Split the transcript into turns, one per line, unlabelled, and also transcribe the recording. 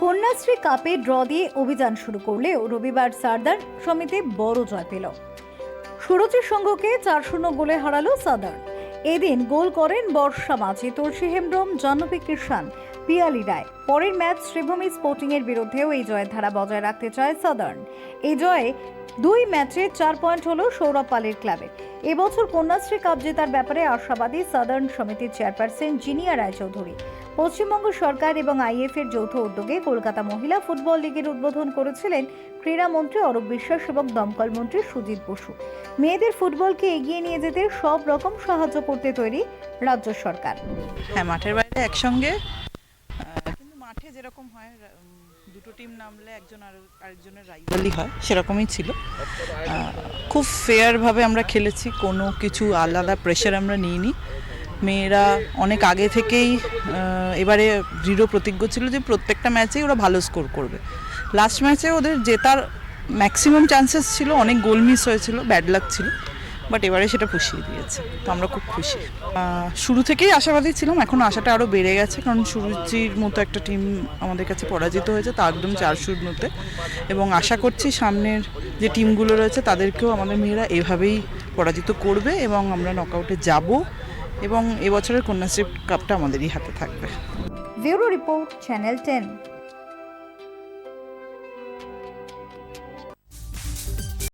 কন্যাশ্রী কাপে ড্র দিয়ে অভিযান শুরু করলেও রবিবার সার্দার সমিতি বড় জয় পেল। সুরজের সংঘকে চার শূন্য গোলে হারালো সাদার এদিন গোল করেন বর্ষা মাঝি, তুলসী হেমব্রম, জাহ্নবী কৃষাণ পিয়ালি রায় পরের ম্যাচ শ্রীভূমি স্পোর্টিং এর বিরুদ্ধেও এই জয়ের ধারা বজায় রাখতে চায় সাদার্ন। এই জয়ে দুই ম্যাচে চার পয়েন্ট হলো সৌরভ পালের ক্লাবের এবছর কন্যাশ্রী কাপ জেতার ব্যাপারে আশাবাদী সাদার্ন সমিতির চেয়ারপারসন জিনিয়া রায়চৌধুরী। পশ্চিমবঙ্গ সরকার এবং আইএফ এর যৌথ উদ্যোগে কলকাতা মহিলা ফুটবল লীগের উদ্বোধন করেছিলেন ক্রীড়ামন্ত্রী অরূপ বিশ্বাস এবং দমকল মন্ত্রী সুজিত বসু। মেয়েদের ফুটবলকে এগিয়ে নিয়ে যেতে সব রকম সাহায্য করতে তৈরি রাজ্য সরকার।
হ্যাঁ মাঠের বাইরে একসঙ্গে মাঠে যেরকম হয় দুটো টিম নামলে একজন আর আরেকজনের রাইভালি হয়, সেরকমই ছিল। খুব ফেয়ারভাবে আমরা খেলেছি, কোনো কিছু আলাদা প্রেশার আমরা নিইনি। মেয়েরা অনেক আগে থেকেই এবারে দৃঢ় প্রতিজ্ঞ ছিল যে প্রত্যেকটা ম্যাচেই ওরা ভালো স্কোর করবে। লাস্ট ম্যাচে ওদের জেতার ম্যাক্সিমাম চান্সেস ছিল, অনেক গোল মিস হয়েছিল ব্যাড লাক ছিল। বাট এবারে সেটা পুষিয়ে দিয়েছে, তো আমরা খুব খুশি। শুরু থেকেই আশাবাদী ছিলাম, এখন আশাটা আরও বেড়ে গেছে, কারণ সুরুচির মতো একটা টিম আমাদের কাছে পরাজিত হয়েছে, তা একদম চার শূন্যতে এবং আশা করছি সামনের যে টিমগুলো রয়েছে, তাদেরকেও আমাদের মেয়েরা এভাবেই পরাজিত করবে এবং আমরা নকআউটে যাব এবং এবছরের কন্যাশ্রী কাপটা আমাদেরই হাতে থাকবে।
Report channel ten